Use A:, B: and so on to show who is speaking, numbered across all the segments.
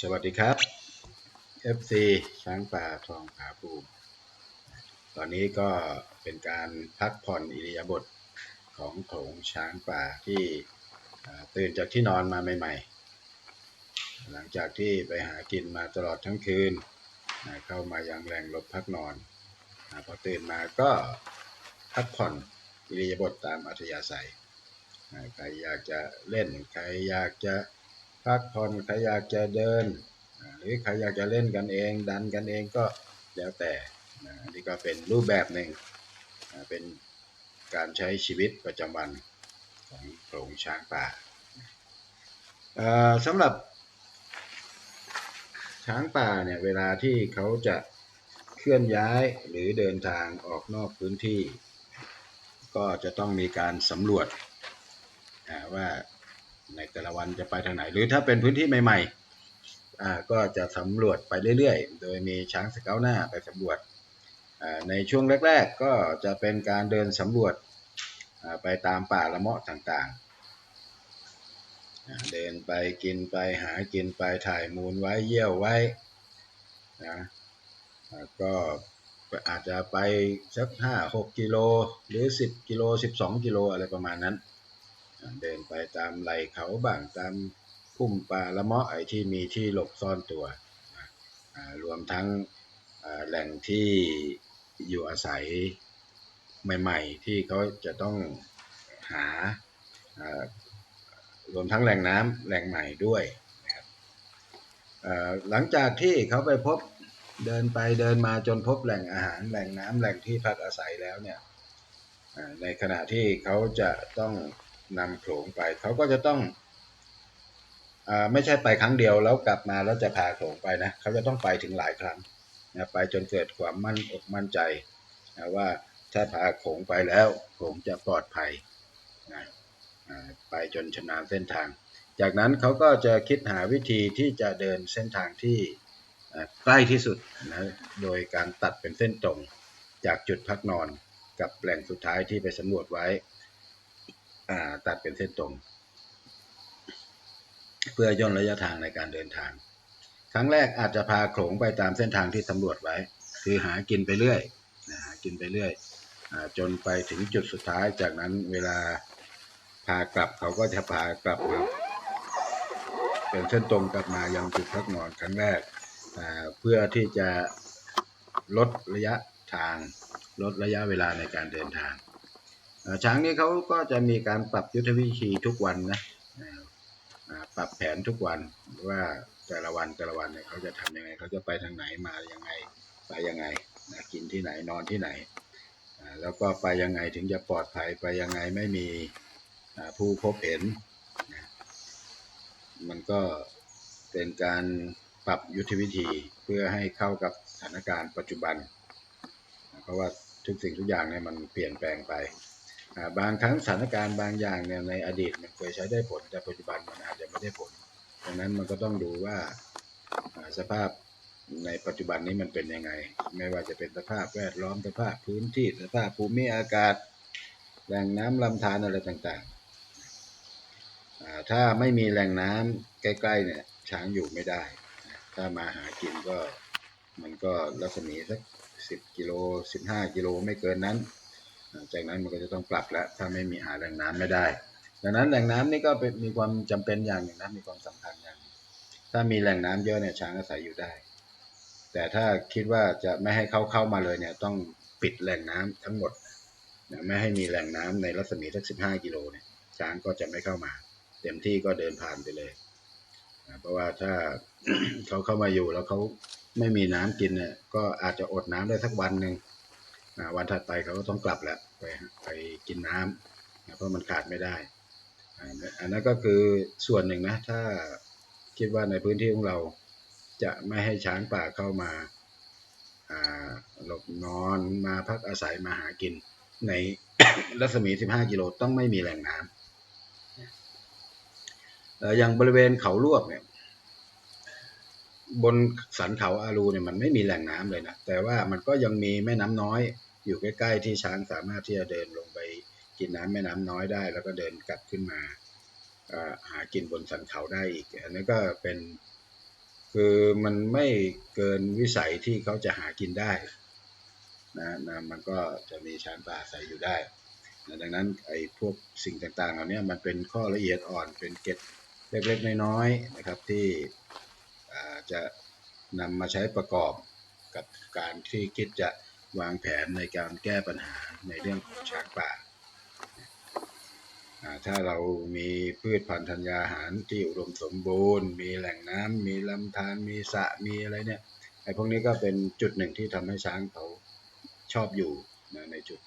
A: สวัสดีครับ FC ช้างป่าทองผาภูมิ ตอนนี้ก็เป็นการพักผ่อนอิริยาบถของโขงช้างป่าที่ตื่นจากที่นอนมาใหม่ๆ หลังจากที่ไปหากินมาตลอดทั้งคืน เข้ามายังแหล่งหลบพักนอนอพอตื่นมาก็พักผ่อนอิริยาบถตามอัธยาศัย ใครอยากจะเล่น ใครอยากจะ พักผ่อนใครอยากจะเดิน หรือใครอยากจะเล่นกันเอง ดันกันเองก็แล้วแต่นะอันนี้ก็เป็นรูปแบบหนึ่งเป็นการใช้ชีวิตประจำวันของโขลงช้างป่าสำหรับ ช้างป่าเนี่ยเวลาที่เขาจะเคลื่อนย้ายหรือเดินทางออกนอกพื้นที่ ก็จะต้องมีการสำรวจว่า ในแต่ละวันจะไปทางไหน หรือถ้าเป็นพื้นที่ใหม่ๆก็จะสำรวจไปเรื่อยๆ โดยมีช้างสเกาหน้าไปสำรวจ ในช่วงแรกๆ ก็จะเป็นการเดินสำรวจไปตามป่าละเมาะต่างๆ เดินไปกินไปหากินไปถ่ายมูลไว้เยี่ยวไว้นะก็อาจจะไปสักห้าหกกิโลหรือสิบกิโลสิบสองกิโลอะไรประมาณนั้น เดินไปตามไหลเขาบ้างตามพุ่มป่าละเมาะไอ้ที่มีที่หลบซ่อนตัว รวมทั้งแหล่งที่อยู่อาศัยใหม่ ๆ ที่เขาจะต้องหารวมทั้งแหล่งน้ำแหล่งใหม่ด้วยนะครับหลังจากที่เขาไปพบเดินไปเดินมาจนพบแหล่งอาหารแหล่งน้ำแหล่งที่พักอาศัยแล้วเนี่ยในขณะที่เขาจะต้อง นำโขลงไป เขาก็จะต้องอไม่ใช่ไปครั้งเดียวแล้วกลับมาแล้วจะพาโขลงไปนะเขาจะต้องไปถึงหลายครั้งนะไปจนเกิดความมั่นอกมั่นใจนะว่าถ้าพาโขลงไปแล้วโขลงจะปลอดภัยนะไปจนชำนาญเส้นทาง จากนั้นเขาก็จะคิดหาวิธีที่จะเดินเส้นทางที่ใกล้ที่สุดนะโดยการตัดเป็นเส้นตรงจากจุดพักนอนกับแหล่งสุดท้ายที่ไปสำรวจไว้ ตัดเป็นเส้นตรง เพื่อย่นระยะทางในการเดินทาง ครั้งแรกอาจจะพาโขลงไปตามเส้นทางที่สำรวจไว้ คือหากินไปเรื่อยนะหากินไปเรื่อยจนไปถึงจุดสุดท้ายจากนั้นเวลาพากลับเขาก็จะพากลับมาเป็นเส้นตรงกลับมายังจุดพักนอนครั้งแรกเพื่อที่จะลดระยะทางลดระยะเวลาในการเดินทาง ช้างนี่เขาก็จะมีการปรับยุทธวิธีทุกวันนะปรับแผนทุกวันว่าแต่ละวันแต่ละวันเนี่ยเขาจะทำยังไงเขาจะไปทางไหนมายังไงไปยังไงนะกินที่ไหนนอนที่ไหน แล้วก็ไปยังไงถึงจะปลอดภัยไปยังไงไม่มีผู้พบเห็นนะมันก็เป็นการปรับยุทธวิธีเพื่อให้เข้ากับสถานการณ์ปัจจุบัน เพราะว่าทุกสิ่งทุกอย่างเนี่ยมันเปลี่ยนแปลงไป บางครั้งสถานการณ์บางอย่างเนี่ยในอดีตมันเคยใช้ได้ผล แต่ปัจจุบันมันอาจจะไม่ได้ผลดังนั้นมันก็ต้องดูว่าสภาพในปัจจุบันนี้มันเป็นยังไง ไม่ว่าจะเป็นสภาพแวดล้อมสภาพพื้นที่สภาพภูมิอากาศแหล่งน้ำลำธารอะไรต่างๆถ้าไม่มีแหล่งน้ำใกล้ๆเนี่ยช้างอยู่ไม่ได้ ถ้ามาหากินก็มันก็รัศมีสักสิบกิโลสิบห้ากิโลไม่เกินนั้น จากนั้นมันก็จะต้องปรับแล้วถ้าไม่มีหาแหล่งน้ำไม่ได้ ดังนั้นแหล่งน้ำนี่ก็เป็นมีความจำเป็นอย่างหนึ่งนะมีความสำคัญอย่างหนึ่งถ้ามีแหล่งน้ำเยอะเนี่ยช้างอาศัยอยู่ได้ แต่ถ้าคิดว่าจะไม่ให้เขาเข้ามาเลยเนี่ยต้องปิดแหล่งน้ำทั้งหมดไม่ให้มีแหล่งน้ำในรัศมีสักสิบห้ากิโลเนี่ยช้างก็จะไม่เข้ามา เต็มที่ก็เดินผ่านไปเลยนะเพราะว่าถ้าเขาเข้ามาอยู่แล้วเขาไม่มีน้ำกินเนี่ยก็อาจจะอดน้ำได้สักวันหนึ่ง วันถัดไปเขาก็ต้องกลับแล้วไปไปกินน้ำนะเพราะมันขาดไม่ได้ อันนั้นก็คือส่วนหนึ่งนะ ถ้าคิดว่าในพื้นที่ของเราจะไม่ให้ช้างป่าเข้ามาหลบนอนมาพักอาศัยมาหากิน ในรัศมี 15 กิโลต้องไม่มีแหล่งน้ำเอ่ออย่างบริเวณเขาลวกเนี่ยบนสันเขาอารูเนี่ยมันไม่มีแหล่งน้ำเลยนะแต่ว่ามันก็ยังมีแม่น้ำน้อย อยู่ใกล้ๆที่ช้างสามารถที่จะเดินลงไปกินน้ำแม่น้ำน้อยได้ แล้วก็เดินกลับขึ้นมาหากินบนสันเขาได้อีก อันนี้ก็เป็นคือมันไม่เกินวิสัยที่เขาจะหากินได้นะนะมันก็จะมีช้างป่าอาศัยอยู่ได้นะดังนั้นไอ้พวกสิ่งต่างๆเหล่านี้มันเป็นข้อละเอียดอ่อนเป็นเก็ดเล็กๆน้อยๆนะครับที่จะนำมาใช้ประกอบกับการที่คิดจะ วางแผนในการแก้ปัญหาในเรื่องของช้างป่า ถ้าเรามีพืชพันธุ์ธัญญาหารที่อุดมสมบูรณ์ มีแหล่งน้ำมีลำธารมีสระมีอะไรเนี่ยไอ้พวกนี้ก็เป็นจุดหนึ่งที่ทำให้ช้างเขาชอบอยู่นะในจุด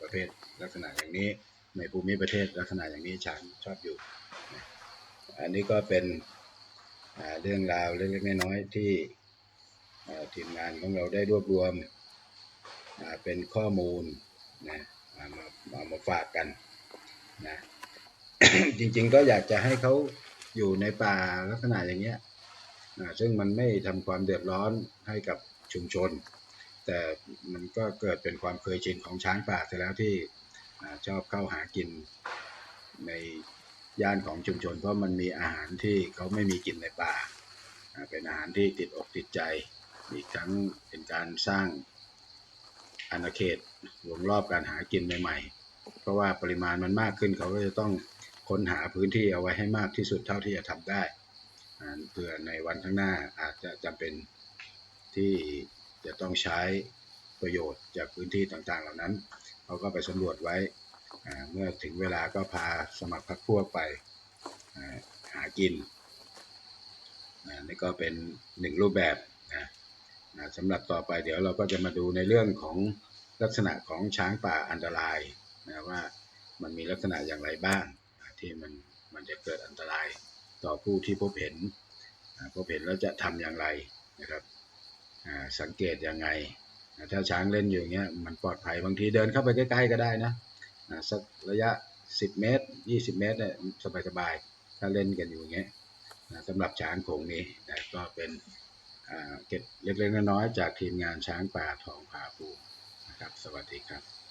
A: ประเภทลักษณะอย่างนี้ในภูมิประเทศลักษณะอย่างนี้ช้างชอบอยู่ อันนี้ก็เป็นเรื่องราวเล็กๆน้อยๆที่ทีมงานของเราได้รวบรวม เป็นข้อมูลนะเอามาเอามาฝากกันนะจริงๆก็อยากจะให้เขาอยู่ในป่าลักษณะอย่างเงี้ยอ่าซึ่งมันไม่ทำความเดือดร้อนให้กับชุมชน แต่มันก็เกิดเป็นความเคยชินของช้างป่าเสร็จแล้วที่ชอบเข้าหากินในย่านของชุมชน เพราะมันมีอาหารที่เขาไม่มีกินในป่า เป็นอาหารที่ติดอกติดใจ อีกทั้งเป็นการสร้าง อาณาเขตวงรอบการหากินใหม่ๆ เพราะว่าปริมาณมันมากขึ้นเขาก็จะต้องค้นหาพื้นที่เอาไว้ให้มากที่สุดเท่าที่จะทำได้เพื่อในวันข้างหน้าอาจจะจำเป็นที่จะต้องใช้ประโยชน์จากพื้นที่ต่างๆ เหล่านั้นเขาก็ไปสำรวจไว้เมื่อถึงเวลาก็พาสมัครพรรคพวกไปหากินนี่ก็เป็นหนึ่งรูปแบบนะ สำหรับต่อไปเดี๋ยวเราก็จะมาดูในเรื่องของลักษณะของช้างป่าอันตรายนะว่ามันมีลักษณะอย่างไรบ้างที่มันมันจะเกิดอันตรายต่อผู้ที่พบเห็นพบเห็นแล้วจะทำอย่างไรนะครับสังเกตยังไง ถ้าช้างเล่นอยู่เงี้ยมันปลอดภัยบางทีเดินเข้าไปใกล้ ๆ ก็ได้นะสักระยะ 10 เมตร 20 เมตรเนี่ยสบายๆถ้าเล่นกันอยู่เงี้ยสำหรับช้างโขงนี้ก็เป็น เก็บเล็กๆน้อยๆจากทีมงานช้างป่าทองผาภูนะครับ สวัสดีครับ